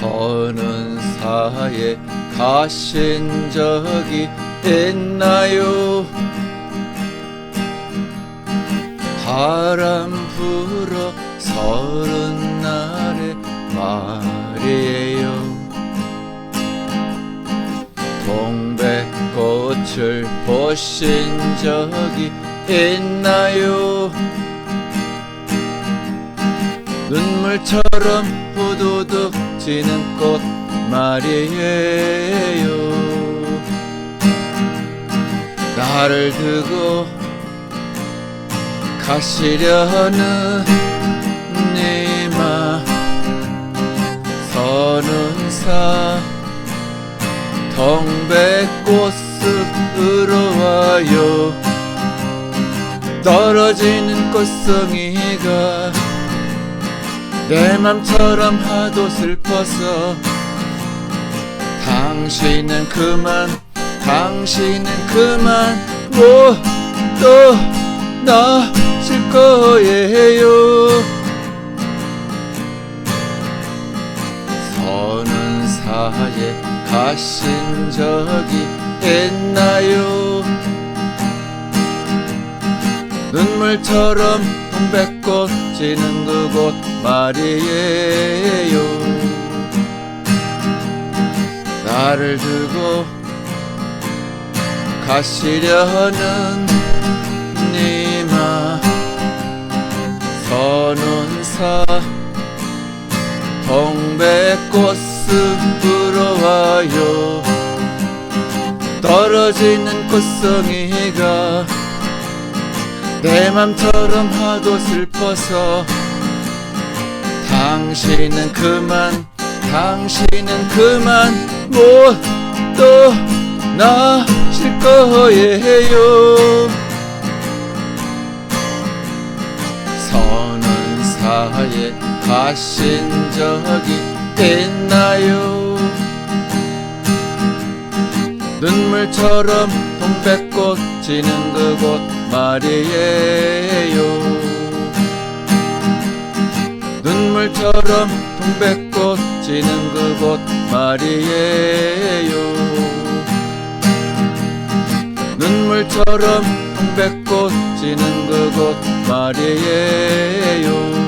서는 사에 가신 적이 있나요? 바람 불어 서른 날의 말이에요. 동백꽃을 보신 적이 있나요? 눈물처럼 후두둑 지는 꽃 말이에요. 나를 두고 가시려는 니마 서는 사 동백꽃으로 와요 떨어지는 꽃송이가 내 맘처럼 하도 슬퍼서. 당신은 그만 당신은 그만. 나실 거예요. 서는 사에 가신 적이 있나요? 눈물처럼 동백꽃 지는 그곳 말이에요. 나를 두고 가시려는 니마 선운사 동백꽃으로 와요. 떨어지는 꽃송이가 내 맘처럼 하도 슬퍼서 당신은 그만 당신은 그만. 못또 나실 거예요? 서는 사에 가신 적이 있나요? 눈물처럼 동백꽃 지는 그곳 말이에요. 눈물처럼 동백꽃 지는 그곳 말이에요. 눈물처럼 동백꽃 지는 그곳 말이에요